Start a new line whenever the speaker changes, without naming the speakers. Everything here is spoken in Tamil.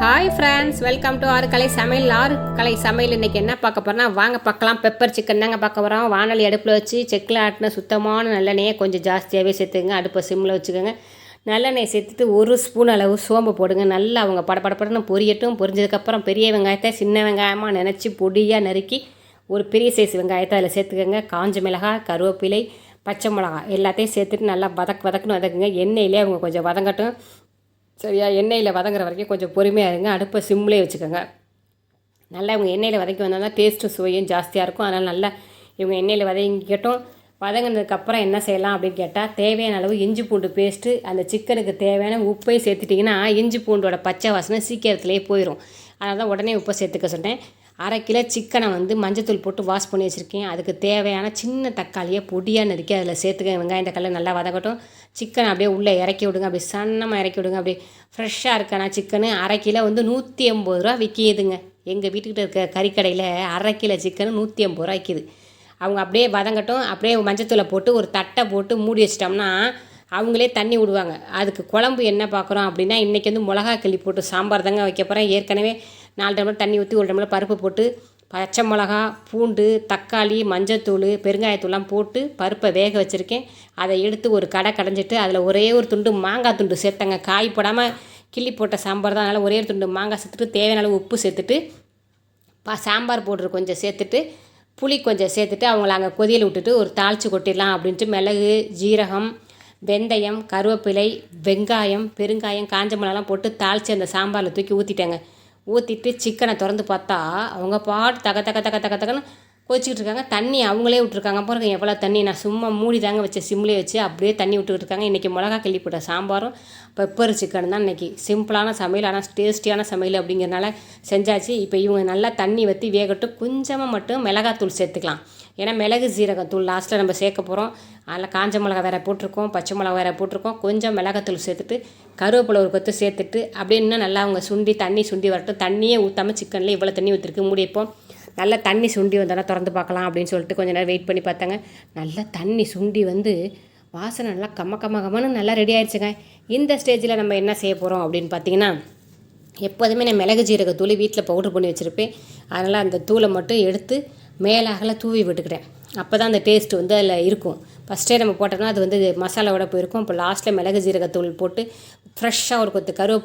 ஹாய் ஃப்ரெண்ட்ஸ் வெல்கம் டு ஆறு கலை சமையல். ஆறு கலை சமையல் இன்றைக்கி என்ன பார்க்க போகிறோம்னா வாங்க பார்க்கலாம். பெப்பர் சிக்கன் தாங்க பார்க்க போகிறோம் வானொலி அடுப்பில் வச்சு செக்கில் ஆட்டின சுத்தமான நல்லெண்ணெயை கொஞ்சம் ஜாஸ்தியாகவே சேர்த்துங்க அடுப்பை சிம்மில் வச்சுக்கோங்க. நல்லெண்ணெய் சேர்த்துட்டு ஒரு ஸ்பூன் அளவு சோம்பு போடுங்க. நல்லா அவங்க படபடப்படன்னு பொரியட்டும். பொரிஞ்சதுக்கப்புறம் பெரிய வெங்காயத்தை சின்ன வெங்காயமாக நினச்சி பொடியாக நறுக்கி ஒரு பெரிய சைஸ் வெங்காயத்தை அதில் சேர்த்துக்கோங்க. காஞ்ச மிளகாய் கருவேப்பிலை பச்சை மிளகா எல்லாத்தையும் சேர்த்துட்டு நல்லா வதக்கு வதக்குன்னு வதக்குங்க. எண்ணெயிலே அவங்க கொஞ்சம் வதங்கட்டும். சரியா? எண்ணெயில் வதங்குற வரைக்கும் கொஞ்சம் பொறுமையாக இருங்க. அடுப்பை சிம்லேயே வச்சுக்கோங்க. நல்லா இவங்க எண்ணெயில் வதக்கி வந்தால் தான் டேஸ்ட்டும் சுவையும் ஜாஸ்தியாக இருக்கும். அதனால் நல்லா இவங்க எண்ணெயில் வதங்கிக்கட்டும். வதங்கினதுக்கப்புறம் என்ன செய்யலாம் அப்படின்னு கேட்டால் தேவையான அளவு இஞ்சி பூண்டு பேஸ்ட்டு அந்த சிக்கனுக்கு தேவையான உப்பையும் சேர்த்துட்டிங்கன்னா இஞ்சி பூண்டோட பச்சை வாசனை சீக்கிரத்துலேயே போயிடும் அதனால தான் உடனே உப்பை சேர்த்துக்க சொன்னேன். அரை கிலோ சிக்கனை வந்து மஞ்சத்தூள் போட்டு வாஷ் பண்ணி வச்சுருக்கேன். அதுக்கு தேவையான சின்ன தக்காளியை பொடியாக நறுக்கி அதில் சேர்த்துக்க வெங்காயம் தக்காளி நல்லா வதக்கட்டும். சிக்கனை அப்படியே உள்ளே இறக்கி விடுங்க. அப்படியே சன்னமாக இறக்கி விடுங்க. அப்படியே ஃப்ரெஷ்ஷாக இருக்கானா சிக்கனு? அரை கிலோ வந்து நூற்றி எண்பது ரூபா விற்கிதுங்க எங்கள் வீட்டுக்கிட்ட இருக்க கறிக்கடையில் அரை கிலோ சிக்கனு நூற்றி எண்பது ரூபா விற்கிது அவங்க அப்படியே வதங்கட்டும். அப்படியே மஞ்சத்தூளை போட்டு ஒரு தட்டை போட்டு மூடி வச்சிட்டோம்னா அவங்களே தண்ணி விடுவாங்க. அதுக்கு குழம்பு என்ன பார்க்குறோம் அப்படின்னா இன்றைக்கி வந்து மிளகா கிள்ளி போட்டு சாம்பார் தாங்க வைக்க போகிறேன் ஏற்கனவே நாலு டம்ளர் தண்ணி ஊற்றி ஒரு டம்ளர் பருப்பு போட்டு பச்சை மிளகா பூண்டு தக்காளி மஞ்சத்தூள் பெருங்காயத்தூள்லாம் போட்டு பருப்பை வேக வச்சுருக்கேன். அதை எடுத்து ஒரு கடை கடைஞ்சிட்டு அதில் ஒரே ஒரு துண்டு மாங்காய் துண்டு சேர்த்தங்க. காய் போடாமல் கிள்ளி போட்ட சாம்பார் தான். அதனால் ஒரே ஒரு துண்டு மாங்காய் சேர்த்துட்டு தேவையான அளவு உப்பு சேர்த்துட்டு பா சாம்பார் பவுட்ரு கொஞ்சம் சேர்த்துட்டு புளி கொஞ்சம் சேர்த்துட்டு அவங்கள அங்கே கொதியல் விட்டுட்டு ஒரு தாளித்து கொட்டிடலாம் அப்படின்ட்டு மிளகு ஜீரகம் வெந்தயம் கருவேப்பிலை வெங்காயம் பெருங்காயம் காஞ்ச மிளகாலாம் போட்டு தாளித்து அந்த சாம்பாரில் தூக்கி ஊற்றிட்டேங்க ஊற்றிட்டு சிக்கனை திறந்து பார்த்தா அவங்க பாட்டு தக தக தக தக தகன்னு கொதிச்சிக்கிட்டு இருக்காங்க தண்ணி அவங்களே விட்ருக்காங்க பாருங்க எவ்வளோ தண்ணி. நான் சும்மா மூடி தாங்க வச்சேன் சிம்லேயே வச்சு அப்படியே தண்ணி விட்டுக்கிட்டு இருக்காங்க இன்றைக்கி மிளகா கிள்ளி போட்ட சாம்பாரும் பெப்பர் சிக்கன் தான் இன்றைக்கி சிம்பிளான சமையல் ஆனால் டேஸ்டியான சமையல் அப்படிங்கிறனால செஞ்சாச்சு. இப்போ இவங்க நல்லா தண்ணி வற்றி வேகட்டும். கொஞ்சமாக மட்டும் மிளகாத்தூள் சேர்த்துக்கலாம். ஏன்னா மிளகு சீரகத்தூள் லாஸ்ட்டில் நம்ம சேர்க்க போகிறோம் அதில் காஞ்ச மிளகா வேறு போட்டிருக்கோம். பச்சை மிளகா வேறு போட்டிருக்கோம். கொஞ்சம் மிளகாத்தூள் சேர்த்துட்டு கருவேப்பிலை ஒரு கொத்து சேர்த்துட்டு அப்படியே இன்னும் நல்லா அவங்க சுண்டி தண்ணி சுண்டி வரட்டும். தண்ணியே ஊற்றாமல் சிக்கனில் இவ்வளோ தண்ணி ஊற்றிருக்கு மூடி வைப்போம். நல்லா தண்ணி சுண்டி வந்தால் திறந்து பார்க்கலாம் அப்படின்னு சொல்லிட்டு கொஞ்ச நேரம் வெயிட் பண்ணி பார்த்தாங்க. நல்லா தண்ணி சுண்டி வந்து வாசனை நல்லா கம்ம கம்ம கம்மனு நல்லா ரெடி ஆயிடுச்சுங்க. இந்த ஸ்டேஜில் நம்ம என்ன செய்ய போகிறோம் அப்படின்னு பார்த்தீங்கன்னா எப்போதுமே நான் மிளகு ஜீரக தூள் வீட்டில் பவுட்ரு பண்ணி வச்சுருப்பேன். அதனால் அந்த தூளை மட்டும் எடுத்து மேலாகல தூவி விட்டுக்கிட்டேன். அப்போ தான் அந்த டேஸ்ட் வந்து அதில் இருக்கும். ஃபஸ்ட்டே நம்ம போட்டோம்னா அது வந்து மசாலாவோட போயிருக்கும். இப்போ லாஸ்ட்டில் மிளகு ஜீரகத்தூள் போட்டு ஃப்ரெஷ்ஷாக ஒரு கொத்து கருவேப்பிலை